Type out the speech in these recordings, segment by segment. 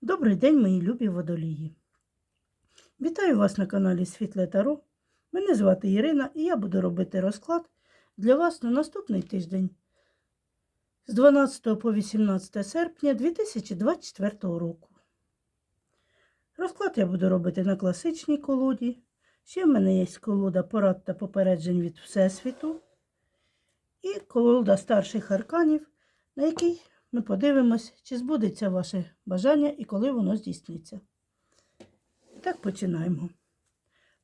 Добрий день, мої любі водолії. Вітаю вас на каналі Світле Таро. Мене звати Ірина і я буду робити розклад для вас на наступний тиждень з 12 по 18 серпня 2024 року. Розклад я буду робити на класичній колоді. Ще в мене є колода порад та попереджень від Всесвіту і колода старших арканів, на якій ми подивимось, чи збудеться ваше бажання і коли воно здійсниться. І так починаємо.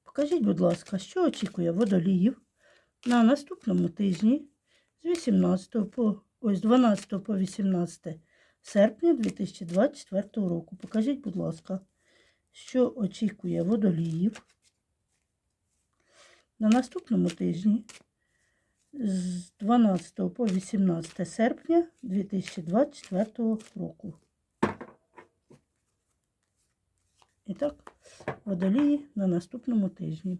Покажіть, будь ласка, що очікує водоліїв на наступному тижні з 18 по ось 12 по 18 серпня 2024 року. Покажіть, будь ласка, що очікує водоліїв на наступному тижні з 12 по 18 серпня 2024 року. І так, водолії на наступному тижні.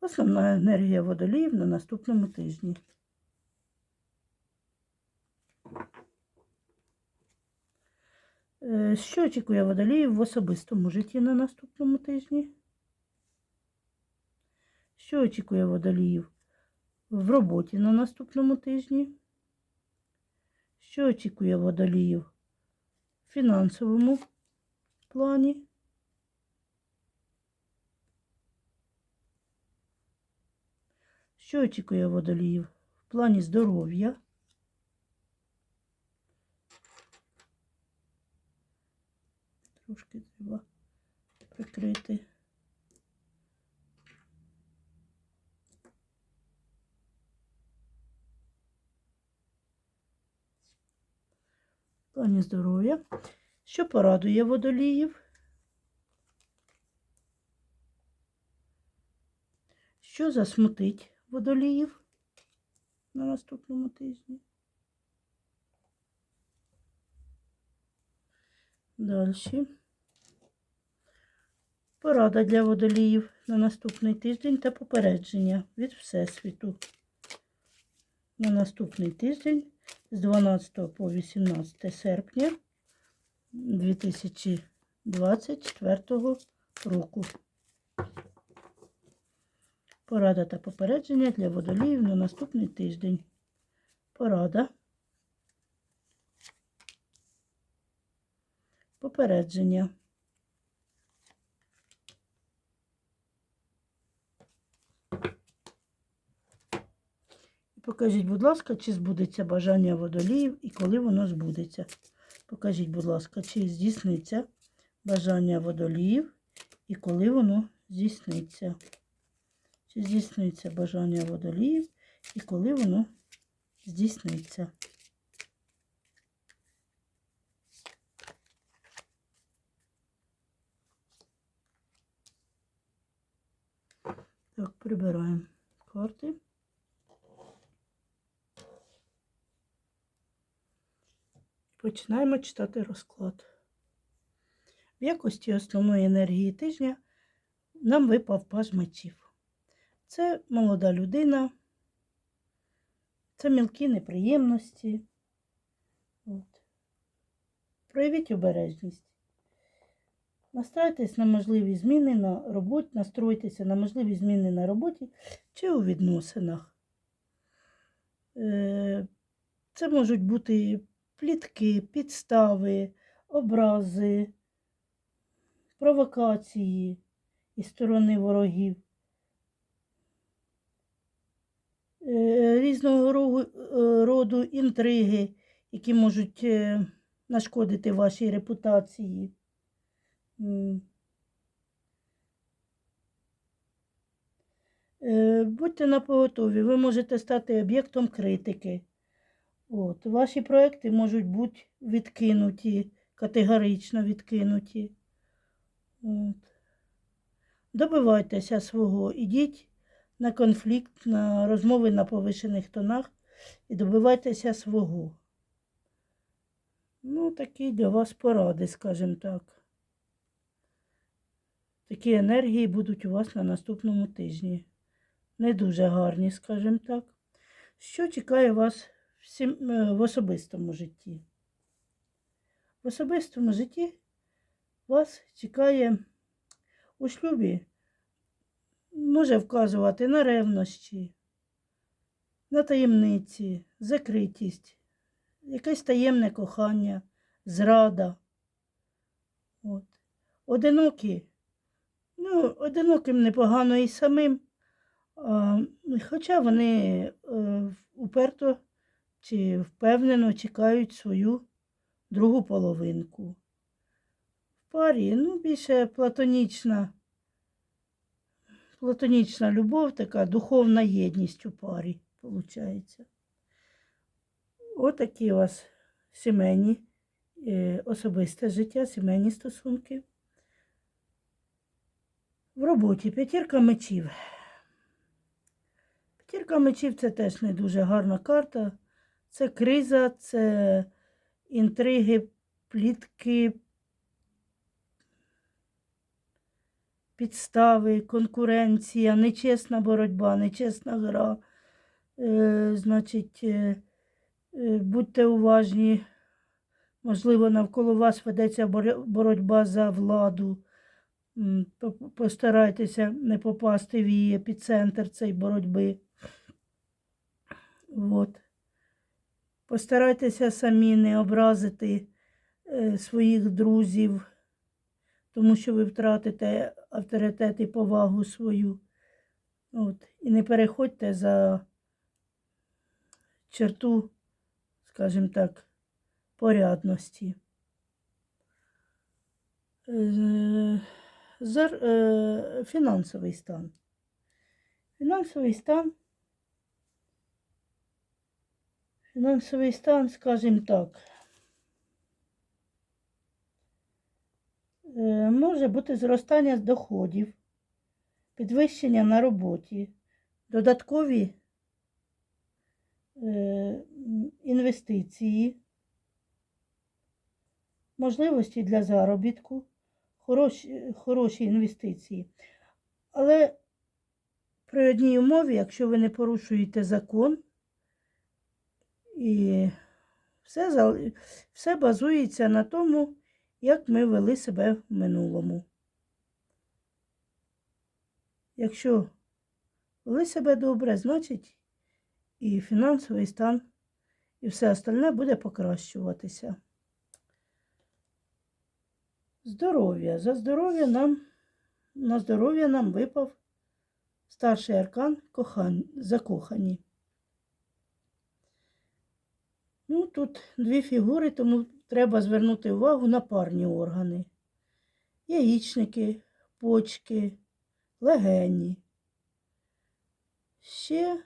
Основна енергія водоліїв на наступному тижні. Е, Що очікує водоліїв в особистому житті на наступному тижні? Що очікує водоліїв в роботі на наступному тижні? Що очікує водоліїв в фінансовому плані? Що очікує водоліїв в плані здоров'я? Трошки треба прикрити. Здоров'я. Що порадує водоліїв? Що засмутить водоліїв на наступному тижні? Далі. Порада для водоліїв на наступний тиждень та попередження від Всесвіту. На наступний тиждень з 12 по 18 серпня 2024 року. Порада та попередження для водоліїв на наступний тиждень. Порада. Попередження. Покажіть, будь ласка, чи збудеться бажання водоліїв і коли воно збудеться. Покажіть, будь ласка, чи здійсниться бажання водоліїв і коли воно здійсниться. Чи здійсниться бажання водоліїв і коли воно здійсниться. Так, прибираємо карти. Починаємо читати розклад. В якості основної енергії тижня нам випав паж мечів. Це молода людина, це мілкі неприємності. От. Проявіть обережність. Настройтесь на можливі зміни на роботі, настройтеся на можливі зміни на роботі чи у відносинах. Е, Це можуть бути плітки, підстави, образи, провокації із сторони ворогів, е, різного е, роду інтриги, які можуть е, нашкодити вашій репутації. Будьте напоготові, ви можете стати об'єктом критики. От, ваші проекти можуть бути відкинуті, категорично відкинуті. От. Добивайтеся свого, ідіть на конфлікт, на розмови на повишених тонах і добивайтеся свого. Ну, такі для вас поради, скажімо так. Такі енергії будуть у вас на наступному тижні. Не дуже гарні, скажімо так. Що чекає вас в особистому житті? В особистому житті вас чекає у шлюбі, може вказувати на ревнощі, на таємниці, закритість, якесь таємне кохання, зрада. От. Одинокі. Ну, одиноким непогано і самим. А, хоча вони е, уперто чи впевнено чекають свою другу половинку. В парі, ну, більше платонічна, платонічна любов, така духовна єдність у парі, виходить. Отакі у вас сімейні, е, особисте життя, сімейні стосунки. В роботі п'ятірка мечів. П'ятірка мечів це теж не дуже гарна карта. Це криза, це інтриги, плітки, підстави, конкуренція, нечесна боротьба, нечесна гра. Е, значить, е, е, будьте уважні, можливо, навколо вас ведеться боротьба за владу. Постарайтеся не попасти в її епіцентр цієї боротьби. От. Постарайтеся самі не образити е, своїх друзів, тому що ви втратите авторитет і повагу свою. От. І не переходьте за черту, скажімо так, порядності. Е, е, фінансовий стан. Фінансовий стан. Фінансовий стан, скажімо так, е, може бути зростання доходів, підвищення на роботі, додаткові е, інвестиції, можливості для заробітку, хороші, хороші інвестиції. Але при одній умові, якщо ви не порушуєте закон, і все, все базується на тому, як ми вели себе в минулому. Якщо вели себе добре, значить і фінансовий стан, і все остальне буде покращуватися. Здоров'я. За здоров'я нам, на здоров'я нам випав старший аркан кохань, закохані. Ну, тут дві фігури, тому треба звернути увагу на парні органи. Яєчники, почки, легені. Ще,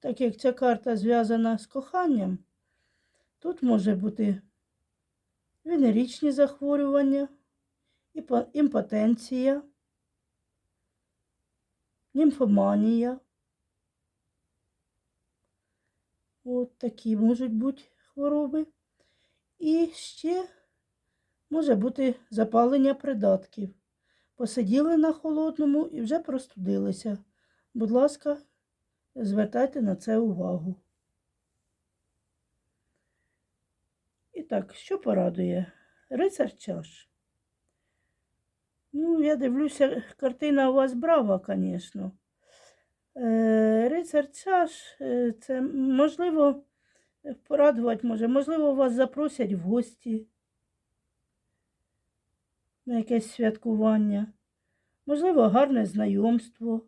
так як ця карта зв'язана з коханням, тут може бути венерічні захворювання, імпотенція, німфоманія. От такі можуть бути хвороби. І ще може бути запалення придатків. Посиділи на холодному і вже простудилися. Будь ласка, звертайте на це увагу. І так, що порадує? Рицар чаш. Ну, я дивлюся, картина у вас брава, звісно. Е, Рицар чаш, е, це можливо порадувати може. Можливо, вас запросять в гості на якесь святкування. Можливо, гарне знайомство.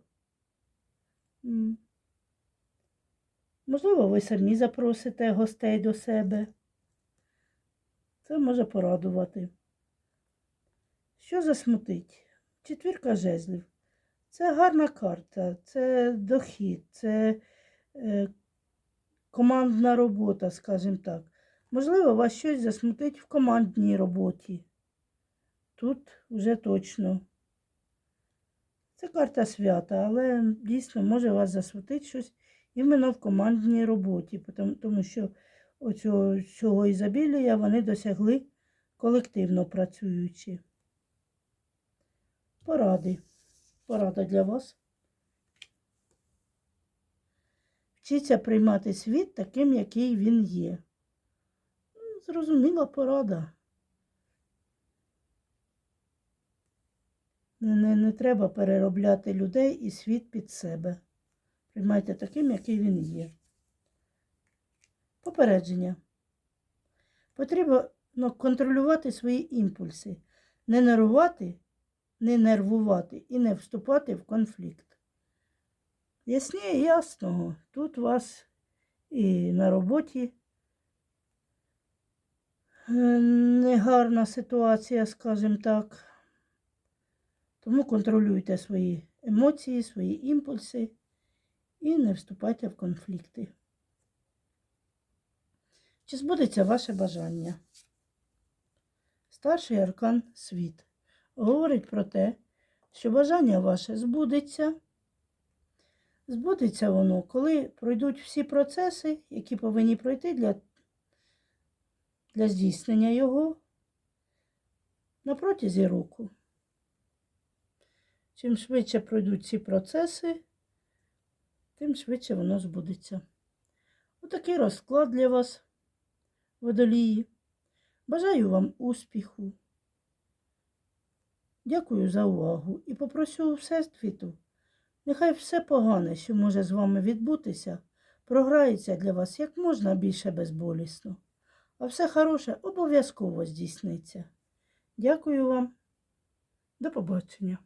Можливо, ви самі запросите гостей до себе. Це може порадувати. Що засмутить? Четвірка жезлів. Це гарна карта, це дохід, це е, командна робота, скажімо так. Можливо, вас щось засмутить в командній роботі. Тут вже точно. Це карта свята, але дійсно може вас засмутити щось іменно в командній роботі, тому, що цього ізобілія вони досягли колективно працюючи. Поради. Порада для вас. Вчиться приймати світ таким, який він є. Ну, зрозуміла порада. Не, не треба переробляти людей і світ під себе. Приймайте таким, який він є. Попередження. Потрібно ну, контролювати свої імпульси, не нервувати, не нервувати і не вступати в конфлікт. Ясніє ясного. Тут вас і на роботі негарна ситуація, скажімо так. Тому контролюйте свої емоції, свої імпульси і не вступайте в конфлікти. Чи збудеться ваше бажання? Старший аркан світ говорить про те, що бажання ваше збудеться. Збудеться воно, коли пройдуть всі процеси, які повинні пройти для, для здійснення його на протязі року. Чим швидше пройдуть ці процеси, тим швидше воно збудеться. Отакий розклад для вас, водолії. Бажаю вам успіху. Дякую за увагу і попрошу у Всесвіту. Нехай все погане, що може з вами відбутися, програється для вас як можна більше безболісно, а все хороше обов'язково здійсниться. Дякую вам. До побачення.